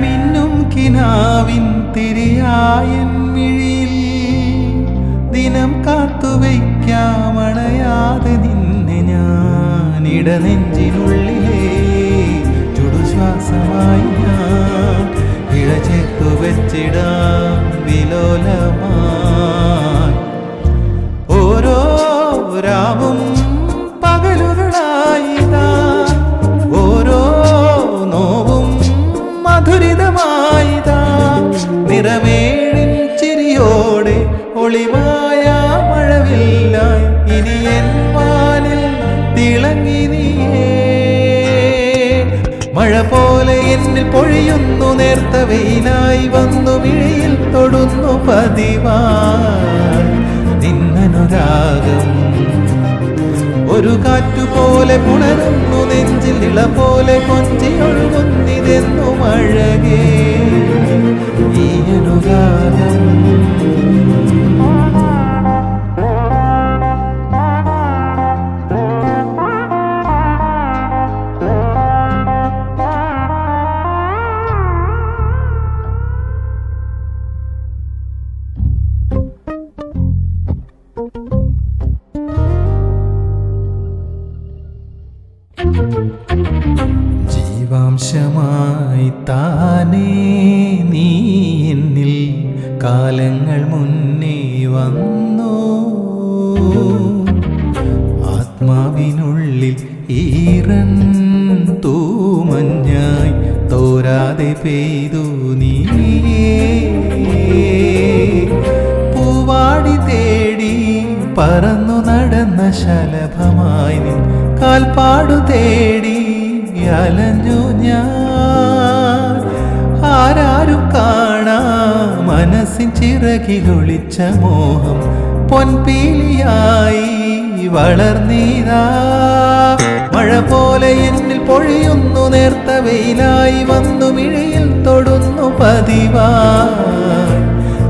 മിന്നും കിനാവിൻ തിരിയായൻ മിഴിയിൽ ദിനം കാത്തുവയ്ക്കാമണയാതെ നിന്നെ ഞാൻ ഇടനെഞ്ചിനുള്ളിലേ ചുടുശ്വാസമായി മധുരിതമായിതാ നിറമേഴിൻ ചിരിയോടെ ഒളിമായ മഴവില്ലായി ഇനി എൻ വാനിൽ തിളങ്ങി മഴ പോലെ എന്നിൽ പൊഴിയുന്നു നേർത്ത വെയിലായി വന്നു മിഴിയിൽ തൊടുന്നു പതിവായി. നിന്നനുരാഗം ഒരു കാറ്റുപോലെ പുണരുന്നു നെഞ്ചിൽ ഇള പോലെ കൊഞ്ചി ഒഴുകുന്നിതെന്നു മഴകേ. ഈ അനുരാഗം ജീവാംശമായി താനേ നീ എന്നിൽ കാലങ്ങൾ മുന്നേ വന്നു. ആത്മാവിനുള്ളിൽ ഈറൻ തൂമഞ്ഞായി തോരാതെ പെയ്തു നീ പൂവാടി തേടി പറന്നു നടന്ന ശലഭമായി നിൻ കാൽപ്പാടു തേടി അലഞ്ഞു ഞാൻ. ആരാരും കാണാ മനസ്സിൻ ചിറകിലൊളിച്ച മോഹം പൊൻപീലിയായി വളർന്നീതാ. മഴ പോലെ എന്നിൽ പൊഴിയുന്നു നേർത്ത വെയിലായി വന്നു മിഴിയിൽ തൊടുന്നു പതിവാ.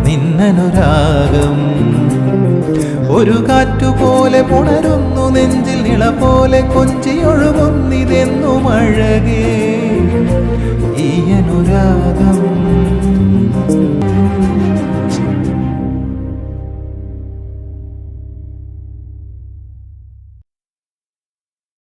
നിന്നനുരാഗം ഒരു കാറ്റുപോലെ പുണരുന്നു നെഞ്ചിൽ നിള പോലെ കൊഞ്ചിയൊഴുകുന്നിതെന്നു മഴകേ. ഈയനുരാഗം